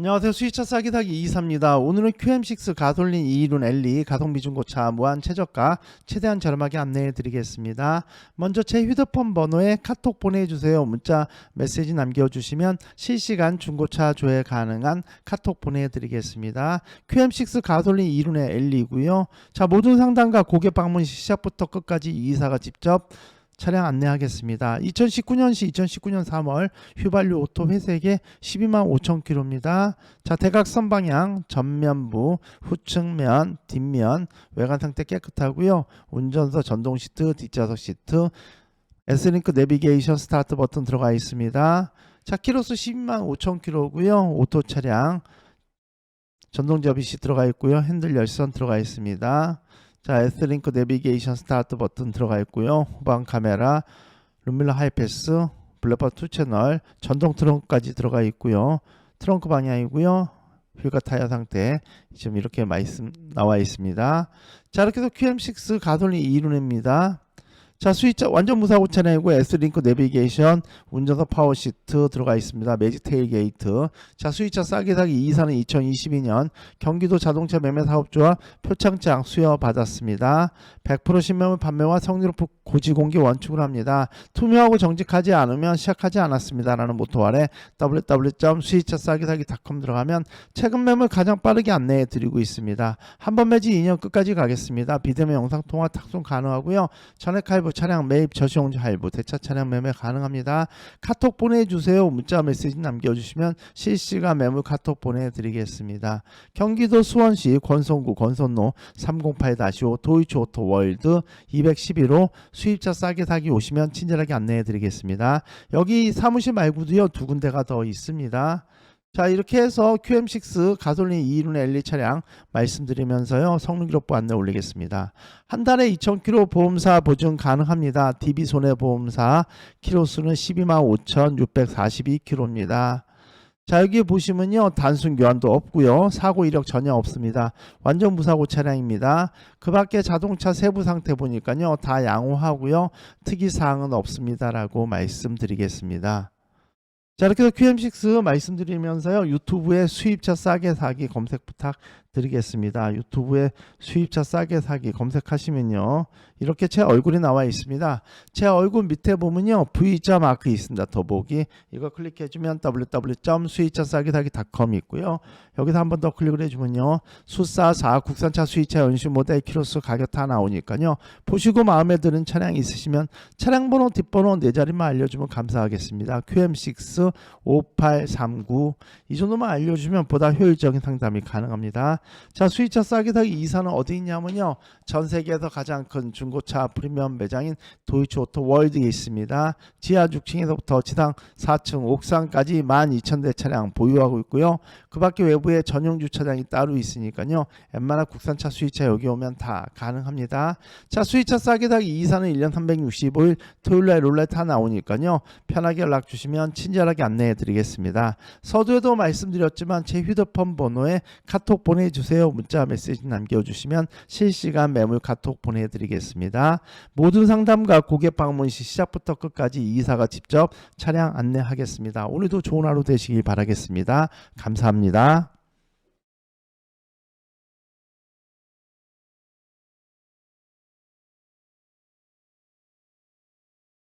안녕하세요. 수위차 싸기 사기 224입니다. 오늘은 QM6 가솔린 2이륜 L2 가성비 중고차 무한 최저가 최대한 저렴하게 안내해 드리겠습니다. 먼저 제 휴대폰 번호에 카톡 보내주세요. 문자 메시지 남겨주시면 실시간 중고차 조회 가능한 카톡 보내드리겠습니다. QM6 가솔린 2이륜의 L2고요. 자 모든 상담과 고객 방문 시 시작부터 끝까지 이사가 직접 차량 안내하겠습니다. 2019년시 2019년 3월 휘발유 오토 회색에 12만 5천 킬로입니다. 자 대각선 방향 전면부 후측면 뒷면 외관 상태 깨끗하고요. 운전석 전동 시트 뒷좌석 시트 S링크 내비게이션 스타트 버튼 들어가 있습니다. 자 키로수 12만 5천 킬로고요. 오토 차량 전동 접이시 들어가 있고요. 핸들 열선 들어가 있습니다. 자, S링크 내비게이션 스타트 버튼 들어가 있고요. 후방 카메라, 룸밀러 하이패스, 블랙버 2 채널, 전동 트렁크까지 들어가 있고요. 트렁크 방향이고요. 휠과 타이어 상태 지금 이렇게 말씀 나와 있습니다. 자, 이렇게 해서 QM6 가솔린 2륜입니다. 자, 수위차 완전 무사고 차량이고 S링크 내비게이션, 운전석 파워 시트 들어가 있습니다. 매직 테일 게이트. 자, 수위차 싸게 사기 이사는 2022년 경기도 자동차 매매 사업조합 표창장 수여 받았습니다. 100% 신매물 판매와 성립 고지 공개 원칙으로 합니다. 투명하고 정직하지 않으면 시작하지 않았습니다 라는 모토 아래 www.수위차싸기사기.com 들어가면 최근 매물 가장 빠르게 안내해 드리고 있습니다. 한 번 매지 2년 끝까지 가겠습니다. 비대면 영상 통화 탁송 가능하고요. 전액 할부 차량 매입 저시용지 할부 대차 차량 매매 가능합니다. 카톡 보내주세요. 문자 메시지 남겨주시면 실시간 매물 카톡 보내드리겠습니다. 경기도 수원시 권성구 권선로 308-5 도이치 오토 월드 211호 수입차 싸게 사기 오시면 친절하게 안내해 드리겠습니다. 여기 사무실 말고도요 두 군데가 더 있습니다. 자 이렇게 해서 QM6 가솔린 2륜 L2 차량 말씀드리면서요. 성능 기록부 안내 올리겠습니다. 한 달에 2,000km 보험사 보증 가능합니다. DB 손해보험사 키로수는 125,642km입니다. 자 여기 보시면요. 단순 교환도 없고요. 사고 이력 전혀 없습니다. 완전 무사고 차량입니다. 그 밖에 자동차 세부 상태 보니까요. 다 양호하고요. 특이 사항은 없습니다 라고 말씀드리겠습니다 자 이렇게 해서 QM6 말씀드리면서요 유튜브에 수입차 싸게 사기 검색 부탁 드리겠습니다. 유튜브에 수입차 싸게 사기 검색하시면요. 이렇게 제 얼굴이 나와 있습니다. 제 얼굴 밑에 보면요. V자 마크 있습니다. 더보기. 이거 클릭해주면 www.수입차싸기사기.com 있고요. 여기서 한 번 더 클릭을 해주면요. 수사 4 국산차 수입차 연식 모델 키로수 가격 다 나오니까요. 보시고 마음에 드는 차량 있으시면 차량 번호 뒷번호 네 자리만 알려주면 감사하겠습니다. QM6 5839 이 정도만 알려주면 보다 효율적인 상담이 가능합니다 자 수입차 싸게 사기 이사는 어디 있냐면요. 전 세계에서 가장 큰 중고차 프리미엄 매장인 도이치 오토 월드에 있습니다. 지하 6층에서부터 지상 4층 옥상까지 12,000대 차량 보유하고 있고요. 그 밖에 외부에 전용 주차장이 따로 있으니까요. 웬만한 국산차 수입차 여기 오면 다 가능합니다. 자 수입차 싸게 사기 이사는 1년 365일 토요일 날 롤렛 다 나오니까요. 편하게 연락 주시면 친절하게 안내해 드리겠습니다. 서두에도 말씀드렸지만 제 휴대폰 번호에 카톡 보내 주세요. 문자 메시지 남겨주시면 실시간 매물 카톡 보내드리겠습니다. 모든 상담과 고객 방문 시 시작부터 끝까지 이사가 직접 차량 안내하겠습니다. 오늘도 좋은 하루 되시길 바라겠습니다. 감사합니다.